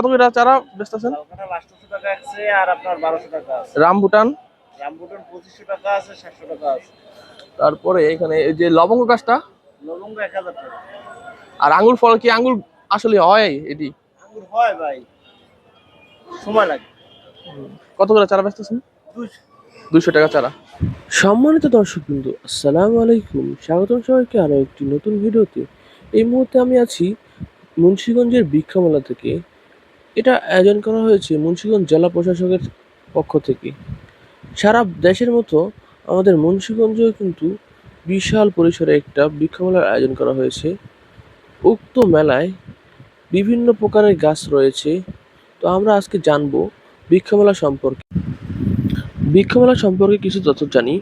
কত করে চারা বেচতেছেন? লাউকাটা আটশোশো টাকা আছে আর আপনার বারোশো টাকা আছে। রামবুটান রামবুটান পঁচিশশো টাকা আছে সাতশো টাকা আছে। তারপরে এখানে এই যে লবঙ্গ গাছটা? লবঙ্গ এক হাজার টাকা। আর আঙ্গুর ফল কি আঙ্গুর আসলে হয় এটি? আঙ্গুর হয় ভাই। সময় লাগে। কত করে চারা বেচতেছেন? দুশো দুইশো টাকা চারা। সম্মানিত দর্শক বিন্দু আসসালামু আলাইকুম। স্বাগতম সবাইকে আরও একটি নতুন ভিডিওতে। এই মুহূর্তে আমি আছি মুন্সিগঞ্জের বৃক্ষমেলা থেকে এটা আয়োজন করা হয়েছে মুন্সিগঞ্জ জেলা প্রশাসকের পক্ষ থেকে। সারা দেশের মতো আমাদের মুন্সিগঞ্জেও কিন্তু বিশাল পরিসরে একটা বৃক্ষমেলার আয়োজন করা হয়েছে। উক্ত মেলায় বিভিন্ন প্রকারের গাছ রয়েছে। তো আমরা আজকে জানব বৃক্ষমেলা সম্পর্কে। বৃক্ষমেলা সম্পর্কে কিছু তথ্য জানি।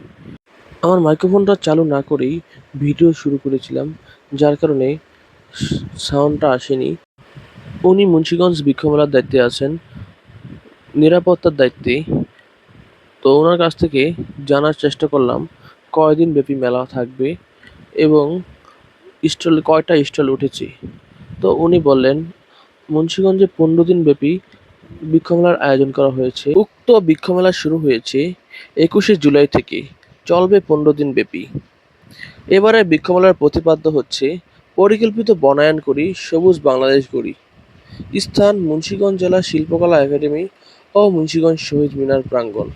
আমার মাইক্রোফোনটা চালু না করেই ভিডিও শুরু করেছিলাম, যার কারণে সাউন্ডটা আসেনি। উনি মুন্সিগঞ্জ বৃক্ষমেলার দায়িত্বে আছেন, নিরাপত্তার দায়িত্বে। তো ওনার কাছ থেকে জানার চেষ্টা করলাম, কয়দিন ব্যাপী মেলা থাকবে এবং স্টল, কয়টা স্টল উঠেছে। তো উনি বললেন, মুন্সিগঞ্জে পনেরো দিন ব্যাপী বৃক্ষমেলার আয়োজন করা হয়েছে। উক্ত বৃক্ষমেলা শুরু হয়েছে একুশে জুলাই থেকে, চলবে পনেরো দিন ব্যাপী। এবারে বৃক্ষমেলার প্রতিপাদ্য হচ্ছে, পরিকল্পিত বনায়ন করি, সবুজ বাংলাদেশ গড়ি। স্থান মুন্সিগঞ্জ জেলা শিল্পকলা একাডেমি ও মুন্সীগঞ্জ শহীদ মিনার প্রাঙ্গণ।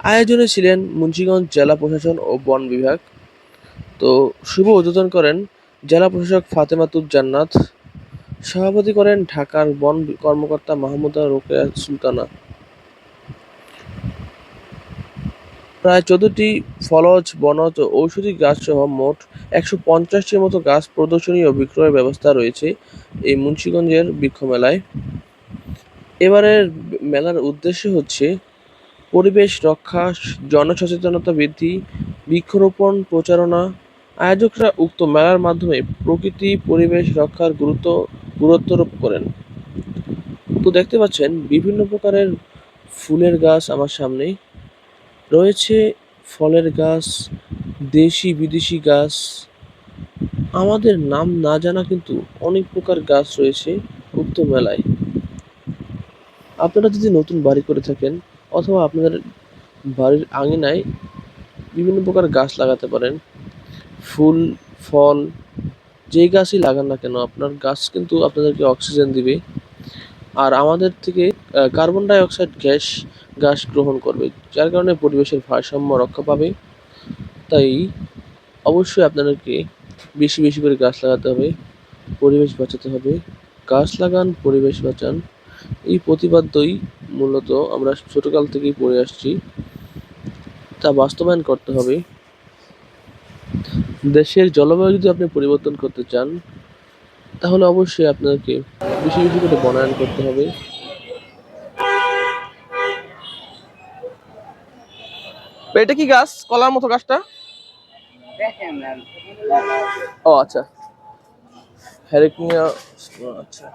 আয়োজনে ছিলেন মুন্সীগঞ্জ জেলা প্রশাসন ও বন বিভাগ। তো শুভ উদ্বোধন করেন জেলা প্রশাসক ফাতেমাতুজ জান্নাত। সভাপতি করেন ঢাকার বন কর্মকর্তা মাহমুদা রোকেয়া সুলতানা। প্রায় চোদ্দটি ফলজ, বনজ ও ঔষধি গাছ সহ মোট একশো পঞ্চাশটির মতো গাছ প্রদর্শনী ও বিক্রয়ের ব্যবস্থা রয়েছে এই মুন্সিগঞ্জের বৃক্ষ মেলায় এবারের মেলার উদ্দেশ্য হচ্ছে পরিবেশ রক্ষা, জনসচেতনতা বৃদ্ধি, বৃক্ষরোপণ প্রচারণা। আয়োজকরা উক্ত মেলার মাধ্যমে প্রকৃতি, পরিবেশ রক্ষার গুরুত্ব গুরুত্বারোপ করেন। তো দেখতে পাচ্ছেন, বিভিন্ন প্রকারের ফুলের গাছ আমার সামনে রয়েছে ফলের গাছ, দেশি বিদেশি গাছ। আমাদের নাম না জানা কিন্তু অনেক প্রকার গাছ রয়েছে উক্ত মেলায়। আপনারা যদি নতুন বাড়ি করে থাকেন অথবা আপনাদের বাড়ির আঙিনায় বিভিন্ন প্রকার গাছ লাগাতে পারেন। ফুল, ফল, যেই গাছই লাগান না কেন, আপনার গাছ কিন্তু আপনাদেরকে অক্সিজেন দিবে। আর আমাদের থেকে কার্বন ডাই অক্সাইড গ্যাস গাছ গ্রহণ করবে, যার কারণে পরিবেশের ভারসাম্য রক্ষা পাবে। তাই অবশ্যই আপনাদেরকে বেশি বেশি করে গাছ লাগাতে হবে, পরিবেশ বাঁচাতে হবে। গাছ লাগান, পরিবেশ বাঁচান। এই প্রতিপাদ্যই মূলত আমরা ছোটোকাল থেকেই পড়ে আসছি। তা বাস্তবায়ন করতে হবে। দেশের জলবায়ু যদি আপনি পরিবর্তন করতে চান, তাহলে অবশ্যই আপনাকে বেশি বেশি করে বনায়ন করতে হবে। এটা কি গাছ? কলার মতো গাছটা? ও আচ্ছা। হ্যারিকনিয়া আচ্ছা।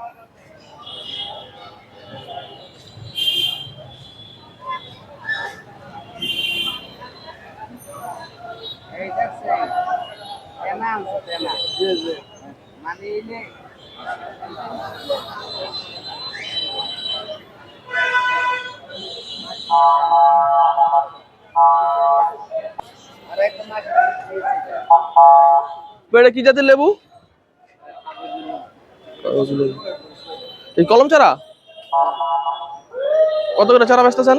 মানে এটা কি জাতের লেবু? এই কলম চারা? কত করে চারা বেচতেছেন?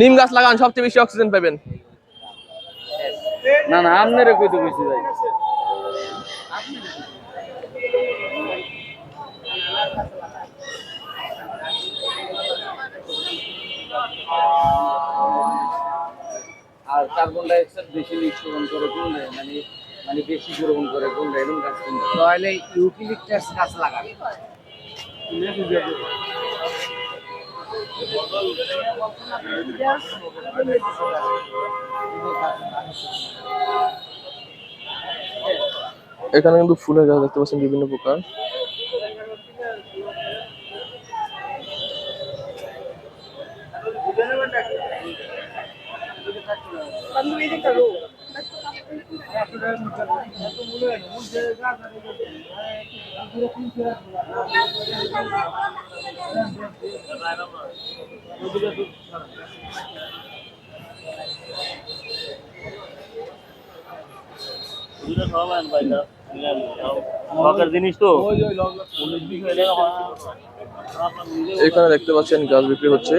নিম গাছ লাগান, সবচেয়ে বেশি অক্সিজেন পাবেন। না না আমনের কই তো বেশি ভাই। কার্বন ডাই অক্সাইড বেশি নিঃসরণ করে কোনটা মানে মানে বেশি গ্রহণ করে এরকম গাছ তাহলে গাছ লাগাবে। এখানে কিন্তু ফুলের গাছ দেখতে পাচ্ছেন বিভিন্ন প্রকার। জিনিস তো এখানে দেখতে পাচ্ছেন গাছ বিক্রি হচ্ছে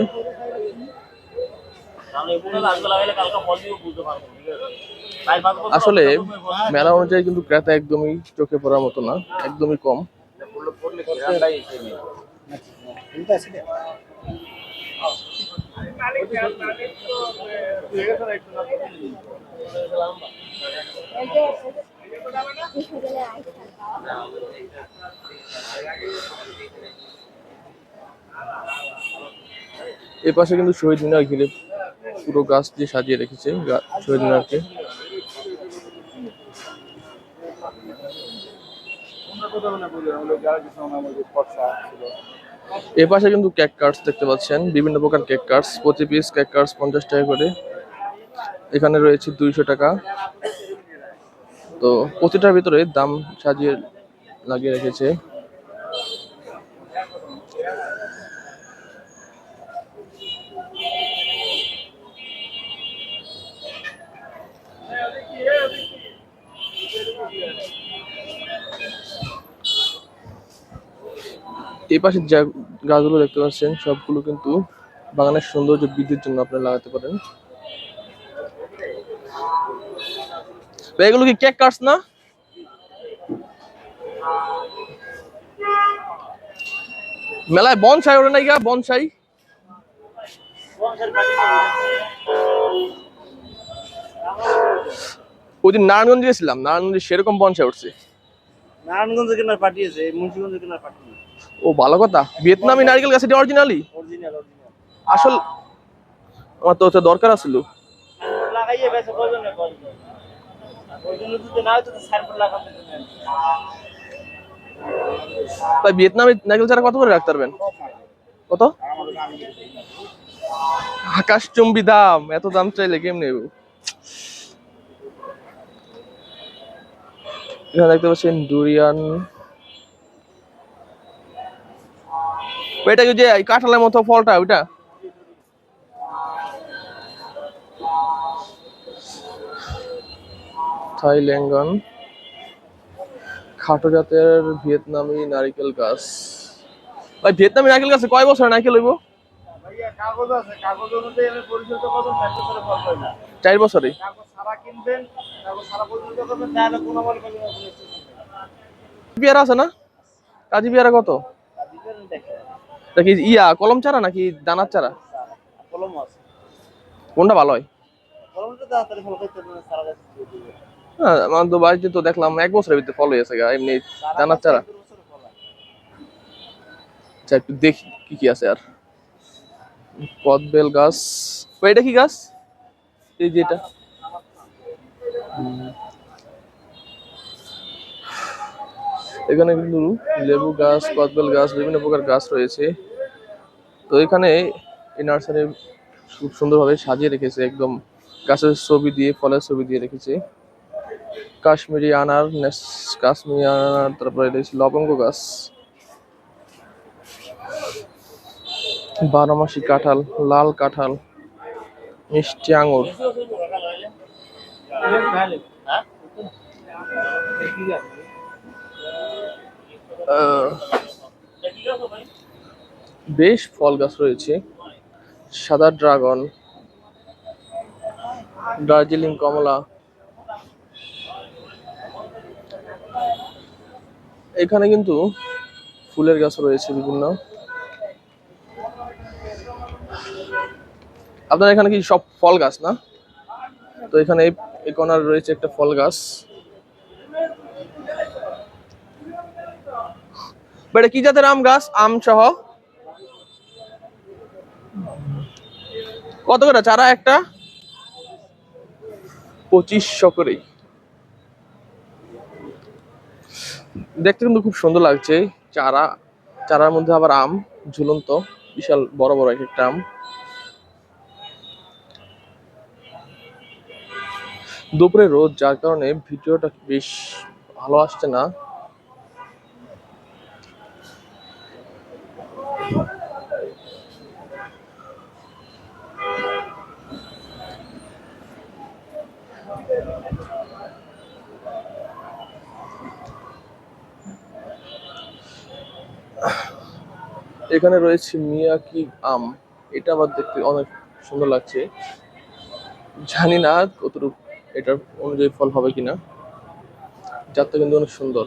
আসলে মেলা অনুযায়ী কিন্তু ক্রেতা একদমই চোখে পড়ার মতো না একদমই কম। এ পাশে কিন্তু শহীদ মিনার ঘিরে পুরো গাছ দিয়ে সাজিয়ে রেখেছে গা- শহীদ মিনারকে এ পাশে কিন্তু কেক কার্ডস দেখতে পাচ্ছেন, বিভিন্ন প্রকার কেক কার্ডস প্রতি পিস কেক কার্ডস পঞ্চাশ টাকা করে। এখানে রয়েছে দুইশো টাকা। তো প্রতিটার ভিতরে দাম সাজিয়ে লাগিয়ে রেখেছে। এই পাশে যা গাছগুলো দেখতে পাচ্ছেন, সবগুলো কিন্তু বাগানের সৌন্দর্য বৃদ্ধির জন্য আপনারা লাগাতে পারেন। এগুলো কি কেক কাটস না? মেলায় বনসাই ওরে নাই গা? বনসাই? ওই দিন নারায়ণগঞ্জ গেছিলাম, নারায়ণগঞ্জে সেরকম বনসাই উঠছে। নারায়ণগঞ্জ কেনার পাঠিয়েছে মুন্সিগঞ্জ কেনার পাঠিয়েছে। ও ভালো কথা। ভিয়েতনামি নারকেল গাছ এটা অরিজিনালি অরিজিনাল অরিজিনাল আসল আমার তো ওটা দরকার আছিল। তাই ভিয়েতনামি নারকেল চারা কত করে রাখতে পারবেন? কত? আকাশ চুম্বি দাম। এত দাম চাইলে কেমনে নেব এখানে দেখতে পাচ্ছেন ডুরিয়ান এটা যে কাঁঠালের মতো ফলটা ওইটা? থাইল্যান্ডন খাটো জাতের ভিয়েতনামি নারিকেল গাছ। ভাই ভিয়েতনামি নারকেল গাছে কয় বছর নারকেল হইব? চার বছরে পেয়ারা আছে না? কাজী পেয়ারা কত? নাকি ইয়া কলম চারা নাকি দানার চারা? কলম আছে। কোনটা ভালো হয়? হ্যাঁ আমার তো বাড়িতে তো দেখলাম এক বছরের ভিতরে ফল হয়েছে গা এমনি দানার চারা। আচ্ছা একটু দেখি কি কি আছে আর। কদবেল গাছ। এটা কি গাছ? এই যে এটা হুম। এখানে কিন্তু লেবু গাছ কদবেল গাছ বিভিন্ন প্রকার গাছ রয়েছে। তো এখানে এই নার্সারি খুব সুন্দরভাবে সাজিয়ে রেখেছে একদম গাছের ছবি দিয়ে ফলের ছবি দিয়ে রেখেছে। কাশ্মীরি আনার কাশ্মীরি আনার তারপরে রয়েছে লবঙ্গ গাছ। বারোমাসি কাঁঠাল লাল কাঁঠাল মিষ্টি আঙুর। আহ, বেশ ফল গাছ রয়েছে। সাদা ড্রাগন, দার্জিলিং কমলা। এখানে কিন্তু ফুলের গাছ রয়েছে বিভিন্ন। আপনার এখানে কি সব ফল গাছ না? তো এখানে এই- কর্নার রয়েছে একটা ফল গাছ। বেটা কি জাতের আম গাছ? আম সহ। কত করে? চারা একটা? পঁচিশশো করে। দেখতে কিন্তু খুব সুন্দর লাগছে। চারা, চারার মধ্যে আবার আম ঝুলন্ত। বিশাল বড় বড় এক একটা আম। দুপুরে রোদ, যার কারণে ভিডিওটা বেশ ভালো আসছে না। এখানে রয়েছে মিয়াকি আম? এটা আবার দেখতে অনেক সুন্দর লাগছে। জানি না কতটুকু এটার অনুযায়ী ফল হবে কিনা। জাতটা কিন্তু অনেক সুন্দর।